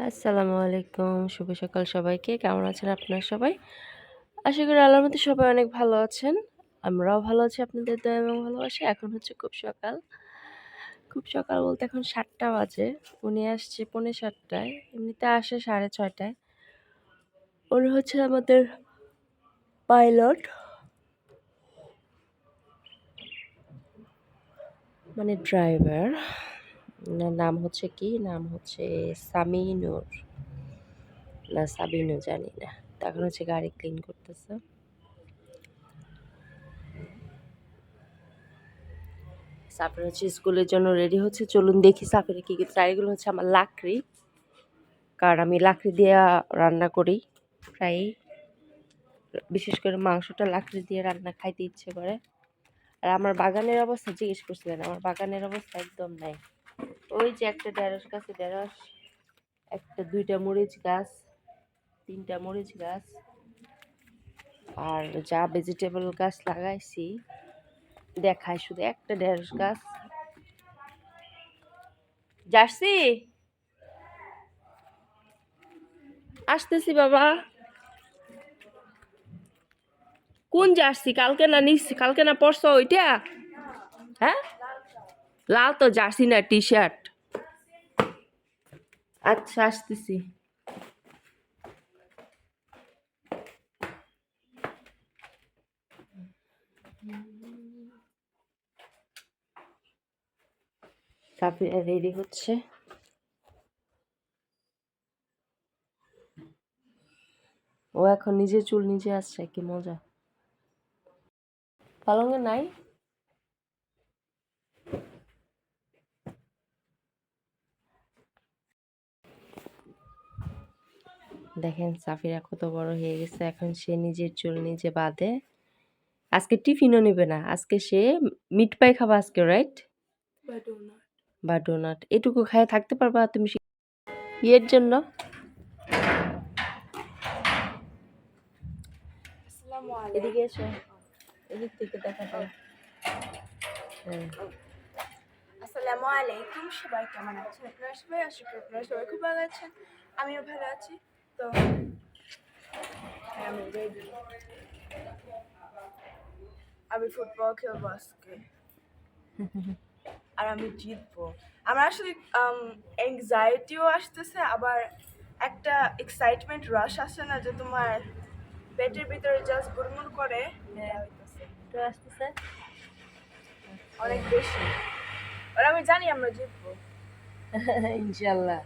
আসসালামু আলাইকুম, শুভ সকাল সবাইকে। কেমন আছেন আপনারা সবাই? আশা করি আল্লাহর মধ্যে সবাই অনেক ভালো আছেন। আমরাও ভালো আছি, আপনাদের দয়া এবং ভালোবাসা। এখন হচ্ছে খুব সকাল। খুব সকাল বলতে এখন সাতটা বাজে। উনি আসছে পৌনে সাতটায়। এমনিতে আসে সাড়ে ছয়টায়। উনি হচ্ছে আমাদের পাইলট। মানে ড্রাইভার। নাম হচ্ছে কি? নাম হচ্ছে সামিনুর। না, সাবিনু জানি না। তো এখন হচ্ছে গাড়ি ক্লিন করতেছে। সাফির হচ্ছে স্কুলের জন্য রেডি হচ্ছে। চলুন দেখি সাফিরে কি কি গাড়িগুলো হচ্ছে আমার লাকড়ি। কারণ আমি লাকড়ি দিয়ে রান্না করি প্রায়ই। বিশেষ করে মাংসটা লাকড়ি দিয়ে রান্না খাইতে ইচ্ছে করে। আর আমার বাগানের অবস্থা জিজ্ঞেস করছিলেন, আমার বাগানের অবস্থা একদম নাই। ওই যে একটা ঢেঁড়স গাছে ঢেঁড়স, একটা দুইটা মরিচ গাছ, তিনটা মরিচ গাছ, আর যা ভেজিটেবল গাছ লাগাইছি দেখায় শুধু একটা ঢেঁড়স গাছ। জার্সি আসতেছি বাবা। কোন জার্সি কালকে না নিস কালকে না পরশ ওইটা? হ্যাঁ? লাল তো জার্সি না টি শার্ট আচ্ছা আসতেছি। রেডি হচ্ছে। ও এখন নিজে চুল নিজে আসছে, কি মজা। পালঙ্গে নাই? দেখেন সাফিরা কত বড় হয়ে গেছে। এখন সে নিজের চুল নিজে বাঁধে। আজকে টিফিনও নেবে না। আজকে সে মিট পাই খাবা আজকে রাইট বা ডোনাট এটুকু খায় থাকতে পারবা তুমি ইয়ের জন্য। এদিকে এসো। এদিক থেকে দেখা যায় হ্যাঁ। আসসালামু আলাইকুম। সবাই কেমন আছেন? আপনারা সবাই আশা করি আপনারা সবাই খুব ভালো আছেন। আমিও ভালো আছি। তো আমি রেডি আমি ফুটবল খেলব আজকে। আর আমি জিতবো। আমার আসলে অ্যাংজাইটিও আসতেছে আবার একটা এক্সাইটমেন্ট রাশ আসে না যে তোমার পেটের ভিতরে জাস্ট গুড়মুড় করে। তো আসতেছে। অনেক বেশি। আর আমি জানি আমরা জিতবো। ইনশাল্লাহ।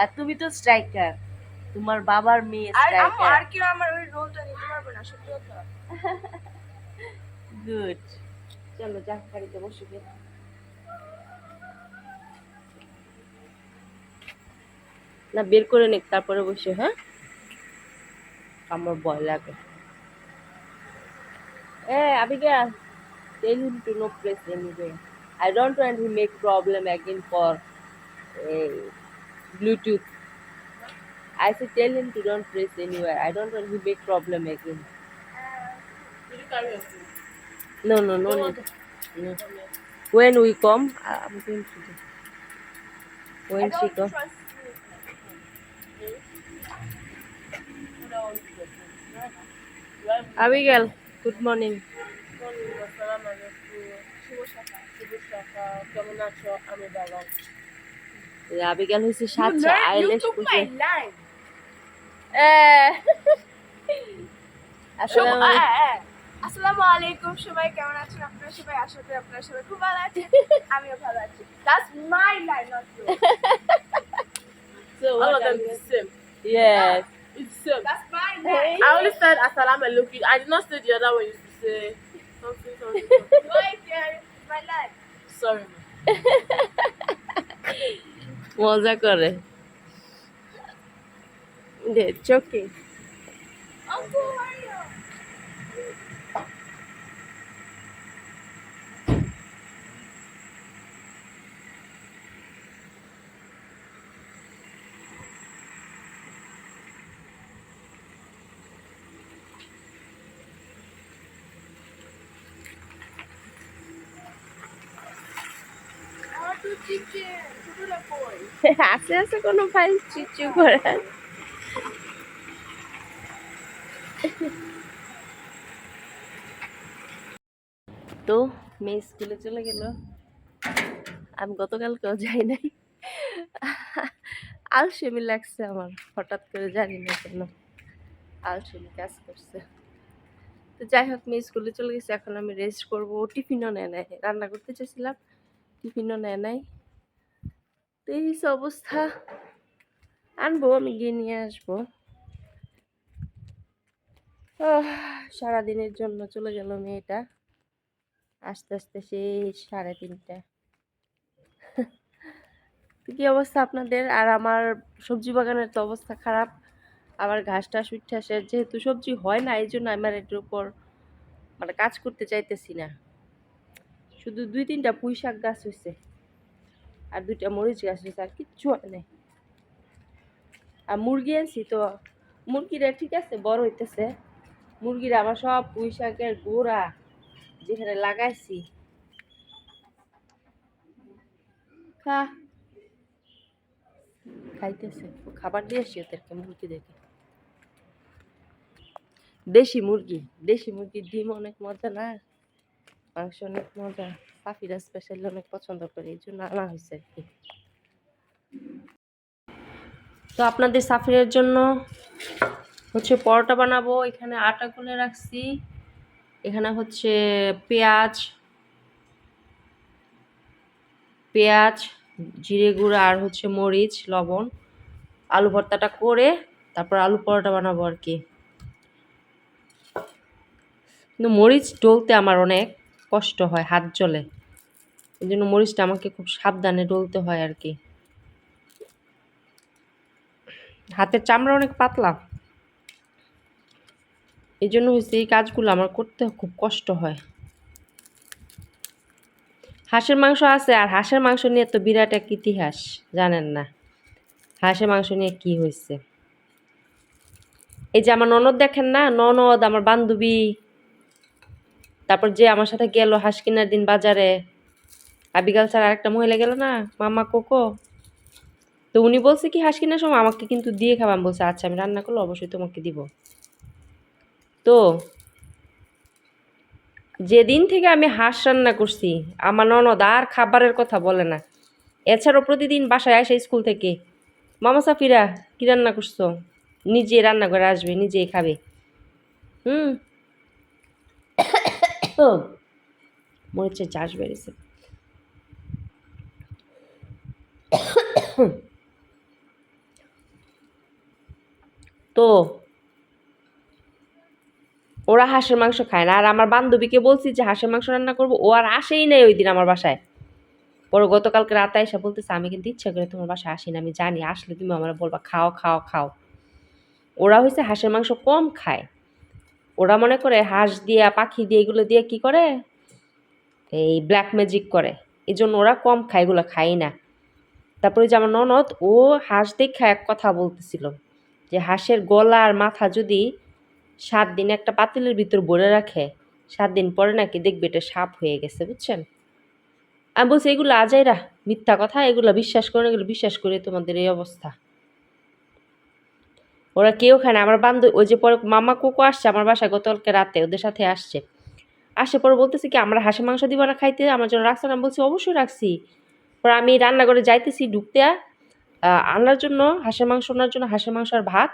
আর তুমি তো স্ট্রাইকার তোমার বাবার মেয়ে আর স্ট্রাইকার আর কেউ আমার ওই রোলটা নিতে পারবে না সত্যি কথা। গুড চলো যা গাড়িতে বসে গে না বের করে নিক তারপরে বসে হ্যাঁ? আমার ভয় লাগে। এ আবিগাল tell him to no press anywhere I don't want to make problem again for uh, Bluetooth I said tell him to don't press anywhere I don't want to make problem again No, no, no need. No. When we come, I- I'm going to do. When she come. Abigail, good morning. কেমন আছো আমি ভালো আবিগাল হয়েছে সাতটা আইলেশ পুষে আসসালামু আলাইকুম। আসসালামু আলাইকুম সবাই কেমন আছেন আপনারা সবাই আশা করি আপনারা সবাই খুব ভালো আছেন আমিও ভালো আছি that's my line not your So All what of them are is the same. you- Yes. It's the same. That's my line I only said Assalam alaikum. I did not say the other one used to say something, something. something. right there is my life Sorry, ma. মজা করে chicken. ফাইলগুলো কই আছে আছে কোনো file চিচু করে। তো মেয়ে স্কুলে চলে গেল। আমি গতকালকেও যাই নাই। আলসেমি লাগছে আমার, হঠাৎ করে জানি না কেন আলসেমি কাজ করছে। তো যাই হোক, মেয়ে স্কুলে চলে গেছে, এখন আমি রেস্ট করব। টিফিনও নেয় নাই, রান্না করতে চেয়েছিলাম টিফিনও নেয় নাই। তো এই অবস্থা। আনব, আমি গিয়ে নিয়ে আসব। সারাদিনের জন্য চলে গেল মেয়েটা। আস্তে আস্তে সেই সাড়ে তিনটা। কি অবস্থা আপনাদের? আর আমার সবজি বাগানের তো অবস্থা খারাপ। আবার ঘাস টাস উঠে যেহেতু সবজি হয় না, এই জন্য আমার এটার উপর মানে কাজ করতে চাইতেছি না। শুধু দুই তিনটা পুঁই শাক গাছ হয়েছে আর দুইটা মরিচ গাছ হয়েছে আর কিচ্ছু হয় নাই। আর মুরগি আনছি তো, মুরগিরা ঠিক আছে, বড় হইতেছে। মুরগিরা আমার সব পুঁই শাকের গোড়া যেখানে লাগাইছি। খাইতেছে। খাবার দিয়ে আসি ওদেরকে মুরগিদেরকে দেশি মুরগি, দেশি মুরগির ডিম অনেক মজা না? মাংস অনেক মজা। পাখিরা স্পেশালি অনেক পছন্দ করে, এই জন্য আনা হয়েছে আর কি। তো আপনাদের সাফিরের জন্য হচ্ছে পরোটা বানাবো, এখানে আটা গুলে রাখছি, এখানে হচ্ছে পেঁয়াজ পেঁয়াজ, জিরে গুঁড়া আর হচ্ছে মরিচ, লবণ, আলু ভর্তাটা করে তারপর আলু পরোটা বানাবো আর কি। কিন্তু মরিচ ডলতে আমার অনেক কষ্ট হয়, হাত জ্বলে। এই জন্য মরিচটা আমাকে খুব সাবধানে ডলতে হয় আর কি। হাতের চামড়া অনেক পাতলা। এই জন্য হচ্ছে এই কাজগুলো আমার করতে খুব কষ্ট হয়। হাঁসের মাংস আছে আর হাঁসের মাংস নিয়ে তো বিরাট এক ইতিহাস, জানেন না। হাঁসের মাংস নিয়ে কি হয়েছে? এই যে আমার ননদ দেখেন না, ননদ আমার বান্ধবী, তারপর যে আমার সাথে গেল হাঁস কেনার দিন বাজারে আবিকাল ছাড়া আরেকটা মহিলা গেল না, মামা কোকো। তো উনি বলছে কি, হাঁস কেনার সময় আমাকে কিন্তু দিয়ে খাবাম বলছে আচ্ছা আমি রান্না করলে অবশ্যই তোমাকে দিব। তো যেদিন থেকে আমি হাঁস রান্না করছি, আমার ননদ আর খাবারের কথা বলে না। এছাড়াও প্রতিদিন বাসায় আসে স্কুল থেকে, মামা সাফিরা, কি রান্না করছ? নিজে রান্না করে আসবে, নিজেই খাবে। হুম। ও মনে হচ্ছে চাষ বেড়েছে। তো ওরা হাঁসের মাংস খায় না। আর আমার বান্ধবীকে বলছি যে, হাঁসের মাংস রান্না করব। ও আর আসেই নাই ওই দিন আমার বাসায়। পরে গতকালকে রাতে এসে বলতেছে, আমি কিন্তু ইচ্ছা করে তোমার বাসায় আসি না, আমি জানি, আসলে তুমি আমার বলবা, খাও খাও খাও। ওরা হয়েছে হাঁসের মাংস কম খায়। ওরা মনে করে হাঁস দিয়ে, পাখি দিয়ে এগুলো দিয়ে কি করে? এই ব্ল্যাক ম্যাজিক করে। এই জন্য ওরা কম খায়, এগুলো খায় না। তারপরে যে আমার ননদ, ও হাঁস দেখা এক কথা বলতেছিল যে, হাঁসের গলা আর মাথা যদি সাত দিন একটা পাতিলের ভিতর ভরে রাখে, সাত দিন পরে নাকি দেখবে এটা সাপ হয়ে গেছে, বুঝছেন? আমি বলছি, এগুলো আজাইরা, মিথ্যা কথা, এগুলো বিশ্বাস করে এগুলো বিশ্বাস করে তোমাদের এই অবস্থা। ওরা কেউ খায় না, আমার বান্ধব, ওই যে পরে মামা কোকো আসছে আমার বাসায় গতকালকে রাতে, ওদের সাথে আসছে। আসে পরে বলতেছি কি, আমরা হাঁসের মাংস দিব না খাইতে, আমার জন্য রাখছে না? বলছি, অবশ্যই রাখছি। পরে আমি রান্নাঘরে যাইতেছি, ঢুকতে আনার জন্য, হাঁসের মাংস আনার জন্য, হাঁসের মাংস আর ভাত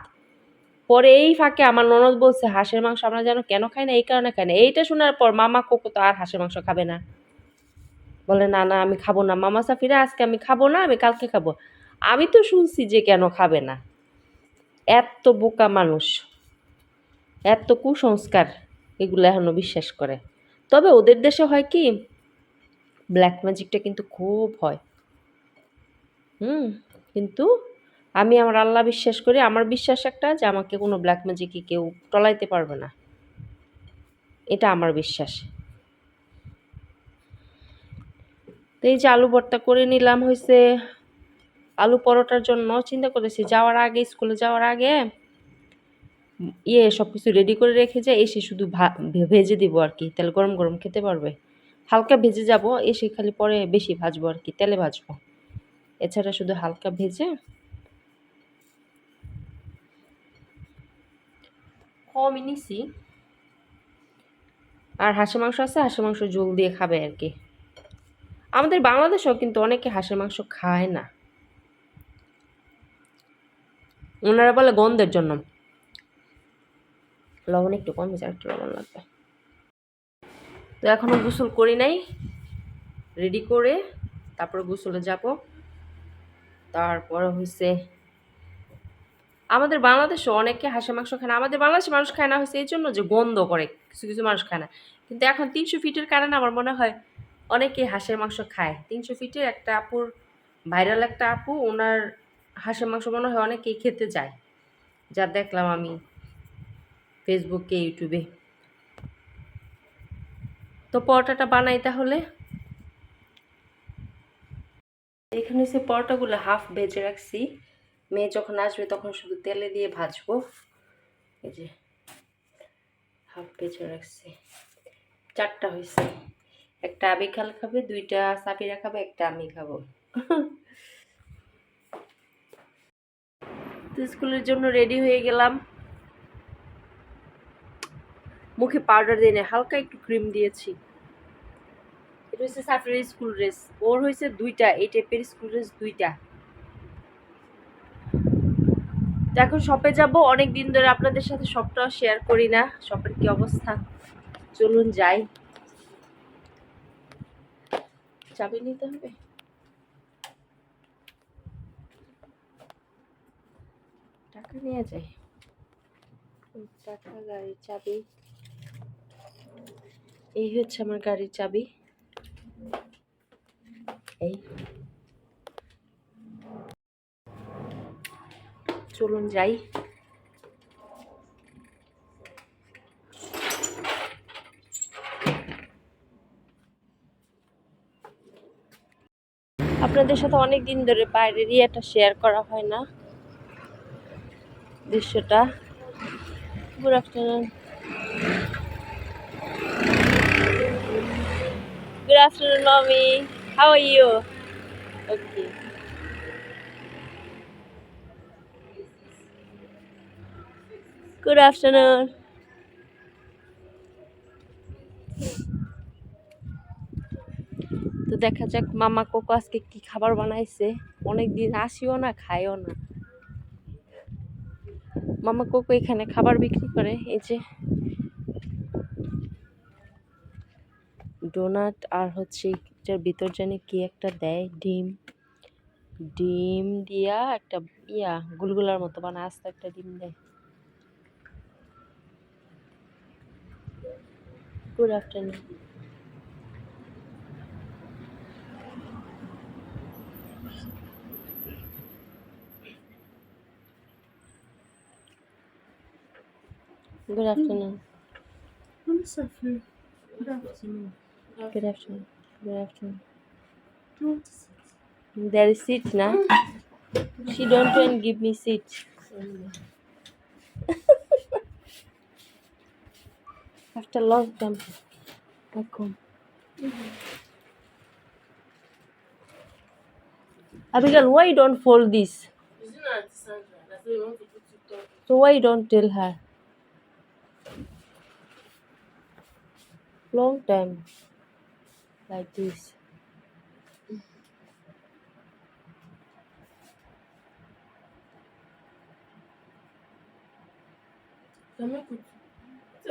পরে এই ফাঁকে আমার ননদ বলছে, হাঁসের মাংস আমরা যেন কেন খাই না? এই কারণে খাই না। এইটা শোনার পর মামা কোকো তো আর হাঁসের মাংস খাবে না। বলে, না না, আমি খাব না। মামা সাফিরা, আজকে আমি খাব না, আমি কালকে খাব। আমি তো শুনছি যে কেন খাবে না। এত বোকা মানুষ, এত কুসংস্কার এগুলো এখনও বিশ্বাস করে। তবে ওদের দেশে হয় কি ব্ল্যাক ম্যাজিকটা কিন্তু খুব হয়। হুম, কিন্তু আমি আমার আল্লাহ বিশ্বাস করি, আমার বিশ্বাস একটা যে আমাকে কোনো ব্ল্যাক ম্যাজিকে কেউ টলাইতে পারবে না। এটা আমার বিশ্বাস। তো এই যে আলু ভর্তা করে নিলাম হয়েছে আলু পরোটার জন্য চিন্তা করেছি যাওয়ার আগে স্কুলে যাওয়ার আগে ইয়ে সব কিছু রেডি করে রেখে যায় এসে শুধু ভা- ভেজে দিব আর কি তাহলে গরম গরম খেতে পারবে। হালকা ভেজে যাব, এসে খালি পরে বেশি ভাজবো আর কি, তেলে ভাজবো। এছাড়া শুধু হালকা ভেজে কমই নিছি আর হাঁসের মাংস আছে, হাঁসের মাংস জল দিয়ে খাবে আর কি। আমাদের বাংলাদেশেও কিন্তু অনেকে হাঁসের মাংস খায় না। ওনারা বলে গন্ধের জন্য। লবণ একটু কম হয়েছে একটু লবণ লাগবে। তো এখনও গোসল করি নাই। রেডি করে তারপরে গোসলে যাব। তারপরে হয়েছে আমাদের বাংলাদেশে অনেকে হাঁসের মাংস খায় না, আমাদের বাংলাদেশের মানুষ খায় না, হয়েছে এই জন্য যে গন্ধ করে, কিছু কিছু মানুষ খায় না। কিন্তু এখন তিনশো ফিটের কারণে আমার মনে হয় অনেকে হাঁসের মাংস খায়। তিনশো ফিটের একটা আপুর, ভাইরাল একটা আপু, ওনার হাঁসের মাংস মনে হয় অনেকেই খেতে যায়। যা দেখলাম আমি ফেসবুকে, ইউটিউবে। তো পরোটাটা বানাই তাহলে। এখানে হচ্ছে পরোটাগুলো হাফ ভেজে রাখছি। মেয়ে যখন আসবে তখন শুধু তেলে দিয়ে ভাজবো। এই যে হাফ ভেজে রাখছি। চারটা হয়েছে। একটা আবিকাল খাবে দুইটা সাবিরা খাবে একটা আমি খাব। তো স্কুলের জন্য রেডি হয়ে গেলাম। মুখে পাউডার দিয়ে নে, হালকা একটু ক্রিম দিয়েছি। এটা হচ্ছে সাফরের স্কুল ড্রেস ওর হয়েছে দুইটা এই টাইপের স্কুল ড্রেস দুইটা। তো এখন শপে যাব। অনেক দিন ধরে আপনাদের সাথে শপটাও শেয়ার করি না। শপের কি অবস্থা? চলুন যাই। চাবি নিতে হবে? টাকা নিয়ে যাই টাকা গাড়ির চাবি। এই হচ্ছে আমার গাড়ির চাবি। এই। চলুন যাই। আপনাদের সাথে অনেক দিন ধরে বাইরের ইয়েটা শেয়ার করা হয় না। দৃশ্যটা। Good afternoon. গুড আফটারনুন, মামি। Are you okay good afternoon তো দেখা যাক মামা কোকো আজকে কি খাবার বানাইছে। অনেক দিন আসিও না, খাইও না। মামা কোকো এখানে খাবার বিক্রি করে, এই যে ডোনাট আর হচ্ছে এটার ভিতর জানি কি একটা দেয়, ডিম। ডিম দিয়া একটা ইয়া, গুলগুলার মতো বানায়, আস্তে একটা ডিম দেয়। good afternoon. Good afternoon. I'm Sophie. Good afternoon. good afternoon. Good afternoon. There is seat now. She don't want give me seat. After love them, I come. Mm-hmm. Abigail, why you don't fold this? So why you don't tell her? Long time like this.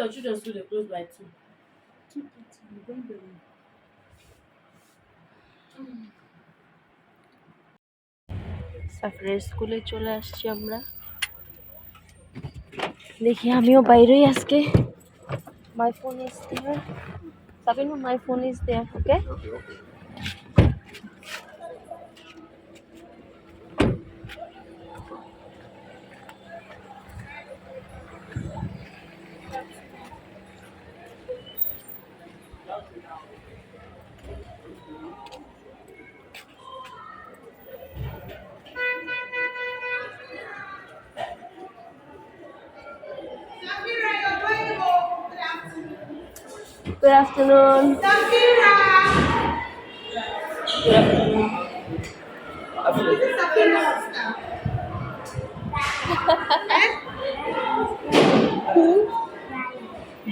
Your children school dey close by two. স্কুলে চলে আসছি আমরা। দেখি আমিও বাইরেই আজকে। My phone is there Sabine my phone is there okay Good afternoon. Good afternoon.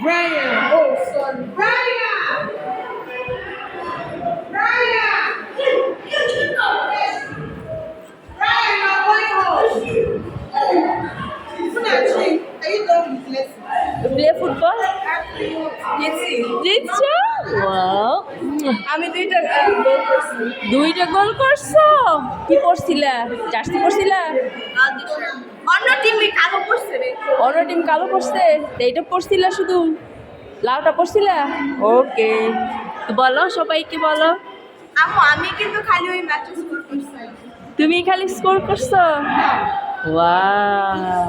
Brian. Oh, play football? জিতছ। আমি দুইটা গোল করছি। দুইটা গোল করছ? কি পড়ছিলা জার্সি পড়ছিলা অন্য টিমে কালো করছে অন্য টিম কালো তো এইটা পড়ছিলা শুধু? লালটা পড়ছিলা ওকে। বলো সবাইকে বলো। আম্মু আমি কিন্তু খালি ওই ম্যাচে স্কোর করছি। তুমি খালি স্কোর করছ? ওয়াও।